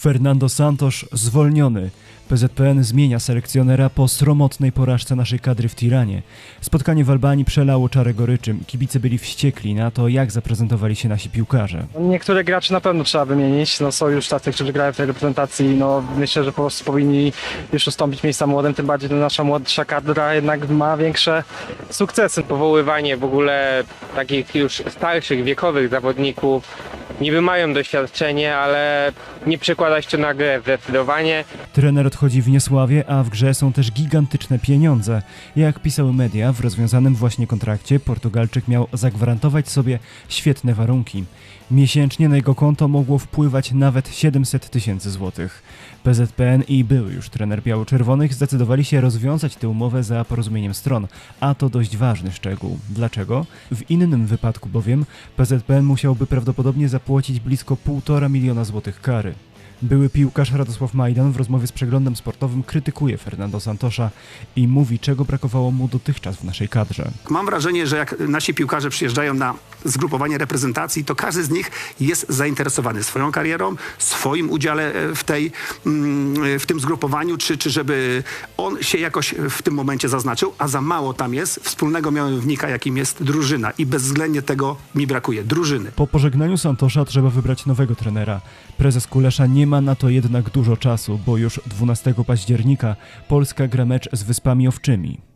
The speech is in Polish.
Fernando Santos zwolniony. PZPN zmienia selekcjonera po sromotnej porażce naszej kadry w Tiranie. Spotkanie w Albanii przelało czarę goryczym. Kibice byli wściekli na to, jak zaprezentowali się nasi piłkarze. Niektórych graczy na pewno trzeba wymienić. No, są już tacy, którzy grają w tej reprezentacji. No, myślę, że po prostu powinni już ustąpić miejsca młodym, tym bardziej, że nasza młodsza kadra jednak ma większe sukcesy. powoływanie w ogóle takich już starszych, wiekowych zawodników. Niby mają doświadczenie, ale nie przekładać to na grę zdecydowanie. Trener odchodzi w niesławie, a w grze są też gigantyczne pieniądze. Jak pisały media, w rozwiązanym właśnie kontrakcie Portugalczyk miał zagwarantować sobie świetne warunki. Miesięcznie na jego konto mogło wpływać nawet 700 tysięcy złotych. PZPN i były już trener biało-czerwonych zdecydowali się rozwiązać tę umowę za porozumieniem stron, a to dość ważny szczegół. Dlaczego? W innym wypadku bowiem PZPN musiałby prawdopodobnie zapłacić blisko 1,5 miliona złotych kary. Były piłkarz Radosław Majdan w rozmowie z przeglądem sportowym krytykuje Fernando Santosza i mówi, czego brakowało mu dotychczas w naszej kadrze. Mam wrażenie, że jak nasi piłkarze przyjeżdżają na zgrupowanie reprezentacji, to każdy z nich jest zainteresowany swoją karierą, swoim udziale e, w, tej, mm, w tym zgrupowaniu, czy, czy żeby on się jakoś w tym momencie zaznaczył, a za mało tam jest wspólnego mianownika, jakim jest drużyna i bezwzględnie tego mi brakuje, drużyny. Po pożegnaniu Santosza trzeba wybrać nowego trenera. Prezes Kulesza nie ma na to jednak dużo czasu, bo już 12 października Polska gra mecz z Wyspami Owczymi.